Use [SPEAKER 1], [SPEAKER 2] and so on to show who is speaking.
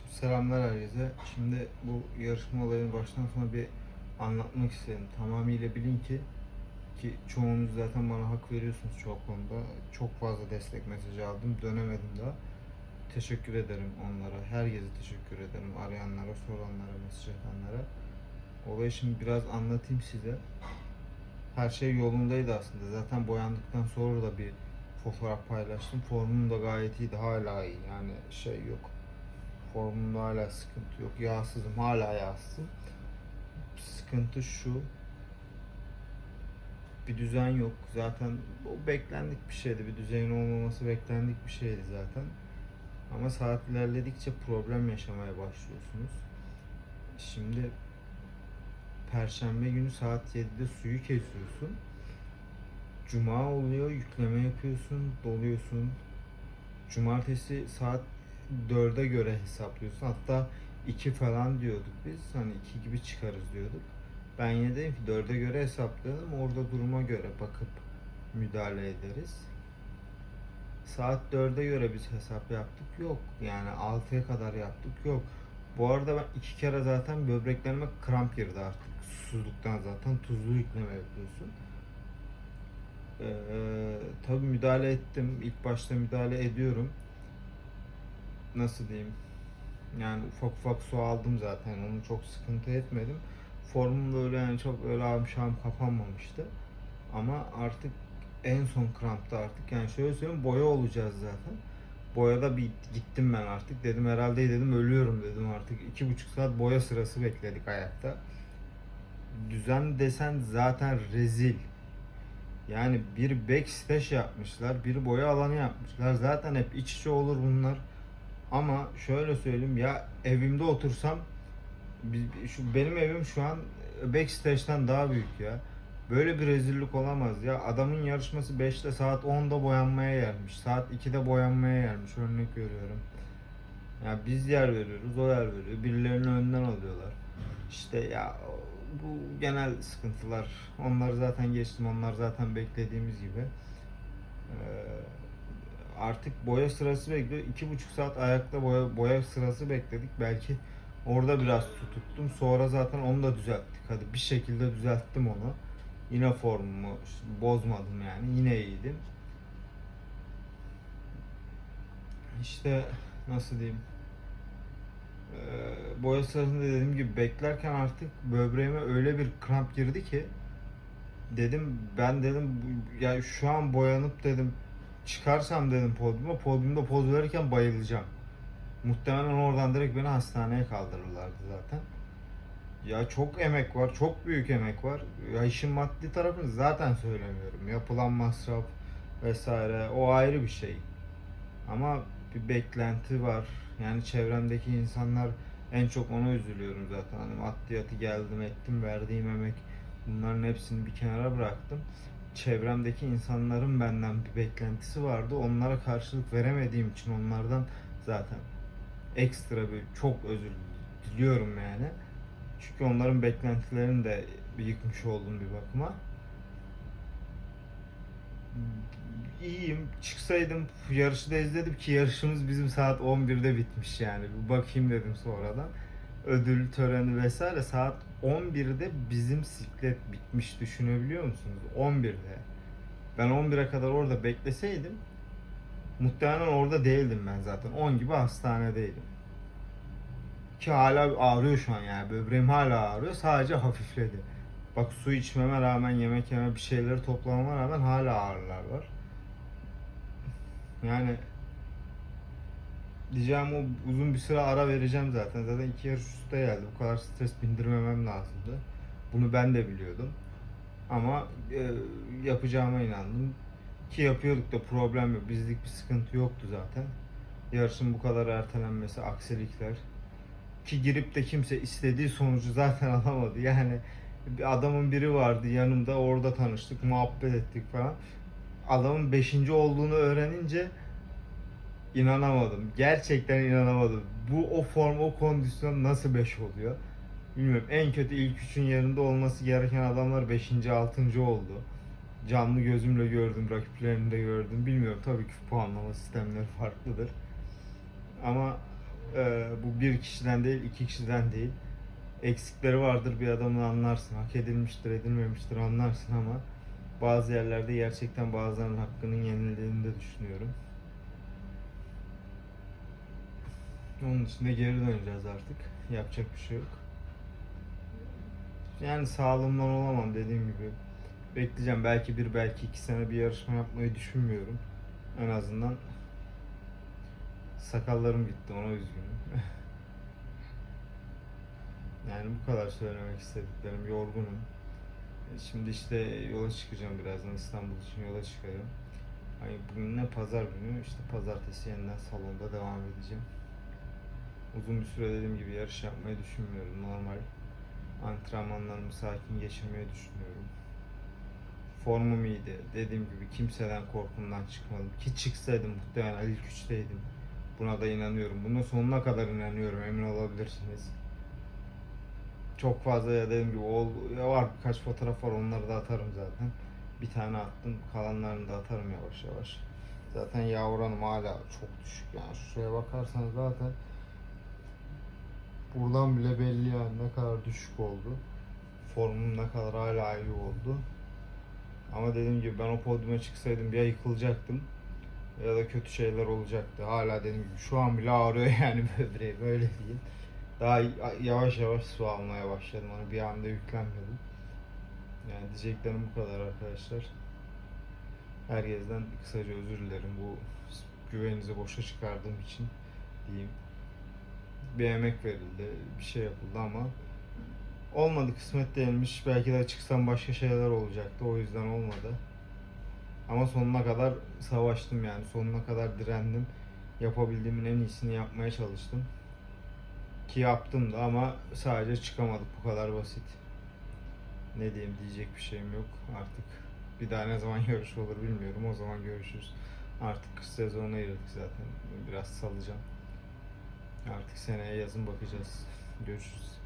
[SPEAKER 1] Şimdi selamlar herkese. Şimdi bu yarışma olayını baştan sona bir anlatmak istedim. Tamamıyla bilin ki ki çoğunuz zaten bana hak veriyorsunuz çok konuda. Çok fazla destek mesajı aldım. Dönemedim daha. Teşekkür ederim onlara. Herkese teşekkür ederim. Arayanlara, soranlara, mesaj atanlara. Olayı şimdi biraz anlatayım size. Her şey yolundaydı aslında. Zaten boyandıktan sonra da bir fotoğraf paylaştım. Formum da gayet iyiydi. Hala iyi. Yani şey yok. Formumda hala sıkıntı yok. Yağsızım. Hala yağsızım. Sıkıntı şu. Bir düzen yok. Zaten bu beklendik bir şeydi. Bir düzenin olmaması beklendik bir şeydi zaten. Ama saat ilerledikçe problem yaşamaya başlıyorsunuz. Şimdi Perşembe günü saat 7'de suyu kesiyorsun. Cuma oluyor, yükleme yapıyorsun, doluyorsun. Cumartesi saat 4'e göre hesaplıyorsun. Hatta 2 falan diyorduk biz. Hani 2 gibi çıkarız diyorduk. Ben yine dedim ki 4'e göre hesaplayalım. Orada duruma göre bakıp müdahale ederiz. Saat 4'e göre biz hesap yaptık. Yok. Yani 6'ya kadar yaptık. Yok. Bu arada ben iki kere zaten böbreklerime kramp girdi artık. Susuzluktan zaten tuzlu yükleme yapıyorsun. Ee, tabii müdahale ettim. İlk başta müdahale ediyorum. Nasıl diyeyim? Yani ufak ufak su aldım zaten. Onu çok sıkıntı etmedim. Formum böyle yani çok öyle ağım kapanmamıştı. Ama artık en son krampta artık yani şöyle söyleyeyim boya olacağız zaten. Boyada bir gittim ben artık. Dedim herhalde dedim ölüyorum dedim artık. iki buçuk saat boya sırası bekledik ayakta. Düzen desen zaten rezil. Yani bir backstage yapmışlar, bir boya alanı yapmışlar. Zaten hep iç içe olur bunlar. Ama şöyle söyleyeyim ya evimde otursam şu benim evim şu an backstage'den daha büyük ya. Böyle bir rezillik olamaz ya. Adamın yarışması 5'te saat 10'da boyanmaya gelmiş. Saat 2'de boyanmaya gelmiş. Örnek veriyorum. Ya biz yer veriyoruz, o yer veriyor. Birilerinin önünden alıyorlar. İşte ya bu genel sıkıntılar. Onları zaten geçtim. Onlar zaten beklediğimiz gibi. Ee, artık boya sırası bekliyor. İki buçuk saat ayakta boya, boya sırası bekledik. Belki orada biraz su tuttum. Sonra zaten onu da düzelttik. Hadi bir şekilde düzelttim onu. Yine formumu bozmadım yani. Yine iyiydim. İşte nasıl diyeyim? Ee, boya sırasında dediğim gibi beklerken artık böbreğime öyle bir kramp girdi ki dedim ben dedim ya şu an boyanıp dedim çıkarsam dedim podyuma podyumda poz verirken bayılacağım. Muhtemelen oradan direkt beni hastaneye kaldırırlardı zaten. Ya çok emek var, çok büyük emek var. Ya işin maddi tarafını zaten söylemiyorum. Yapılan masraf vesaire o ayrı bir şey. Ama bir beklenti var. Yani çevremdeki insanlar en çok ona üzülüyorum zaten. Hani maddiyatı geldim ettim verdiğim emek bunların hepsini bir kenara bıraktım. Çevremdeki insanların benden bir beklentisi vardı. Onlara karşılık veremediğim için onlardan zaten ekstra bir çok özür diliyorum yani. Çünkü onların beklentilerini de yıkmış oldum bir bakıma. İyiyim. Çıksaydım yarışı da izledim ki yarışımız bizim saat 11'de bitmiş yani. Bir bakayım dedim sonradan. Ödül töreni vesaire saat 11'de bizim siklet bitmiş düşünebiliyor musunuz? 11'de. Ben 11'e kadar orada bekleseydim muhtemelen orada değildim ben zaten. 10 gibi hastanedeydim. Ki hala ağrıyor şu an yani. Böbreğim hala ağrıyor. Sadece hafifledi. Bak su içmeme rağmen, yemek yeme bir şeyleri toplamama rağmen hala ağrılar var. Yani diyeceğim o uzun bir süre ara vereceğim zaten. Zaten iki yarış üstte geldi. Bu kadar stres bindirmemem lazımdı. Bunu ben de biliyordum. Ama e, yapacağıma inandım. Ki yapıyorduk da problem yok. Bizlik bir sıkıntı yoktu zaten. Yarışın bu kadar ertelenmesi, aksilikler. Ki girip de kimse istediği sonucu zaten alamadı. Yani bir adamın biri vardı yanımda orada tanıştık, muhabbet ettik falan. Adamın 5. olduğunu öğrenince inanamadım. Gerçekten inanamadım. Bu o form, o kondisyon nasıl 5 oluyor? Bilmiyorum. En kötü ilk üçün yerinde olması gereken adamlar 5. 6. oldu. Canlı gözümle gördüm, rakiplerini de gördüm. Bilmiyorum tabii ki puanlama sistemleri farklıdır. Ama Ee, bu bir kişiden değil, iki kişiden değil. Eksikleri vardır bir adamın anlarsın. Hak edilmiştir, edilmemiştir anlarsın ama bazı yerlerde gerçekten bazılarının hakkının yenildiğini de düşünüyorum. Onun dışında geri döneceğiz artık. Yapacak bir şey yok. Yani sağlığımdan olamam dediğim gibi. Bekleyeceğim. Belki bir, belki iki sene bir yarışma yapmayı düşünmüyorum. En azından sakallarım gitti ona üzgünüm. yani bu kadar söylemek istediklerim. Yorgunum. E, Şimdi işte yola çıkacağım birazdan İstanbul için yola çıkıyorum. Hani bugün ne pazar günü işte pazartesi yeniden salonda devam edeceğim. Uzun bir süre dediğim gibi yarış yapmayı düşünmüyorum. Normal antrenmanlarımı sakin geçirmeyi düşünüyorum. Formum iyiydi. Dediğim gibi kimseden korkumdan çıkmadım. Ki çıksaydım muhtemelen ilk üçteydim. Buna da inanıyorum. Buna sonuna kadar inanıyorum. Emin olabilirsiniz. Çok fazla ya dediğim gibi ol, ya var birkaç fotoğraf var onları da atarım zaten. Bir tane attım. Kalanlarını da atarım yavaş yavaş. Zaten yavranım hala çok düşük yani. Şuraya bakarsanız zaten buradan bile belli yani ne kadar düşük oldu. Formum ne kadar hala iyi oldu. Ama dediğim gibi ben o podyuma çıksaydım ya yıkılacaktım ya da kötü şeyler olacaktı. Hala dediğim gibi şu an bile ağrıyor yani böbreği böyle değil. Daha yavaş yavaş su almaya başladım. Hani bir anda yüklenmedim. Yani diyeceklerim bu kadar arkadaşlar. Herkesten kısaca özür dilerim bu güveninizi boşa çıkardığım için diyeyim. Bir emek verildi, bir şey yapıldı ama olmadı kısmet değilmiş. Belki de çıksam başka şeyler olacaktı. O yüzden olmadı. Ama sonuna kadar savaştım yani. Sonuna kadar direndim. Yapabildiğimin en iyisini yapmaya çalıştım. Ki yaptım da ama sadece çıkamadık bu kadar basit. Ne diyeyim diyecek bir şeyim yok artık. Bir daha ne zaman yarış olur bilmiyorum. O zaman görüşürüz. Artık kış sezonuna girdik zaten. Biraz salacağım. Artık seneye yazın bakacağız. Görüşürüz.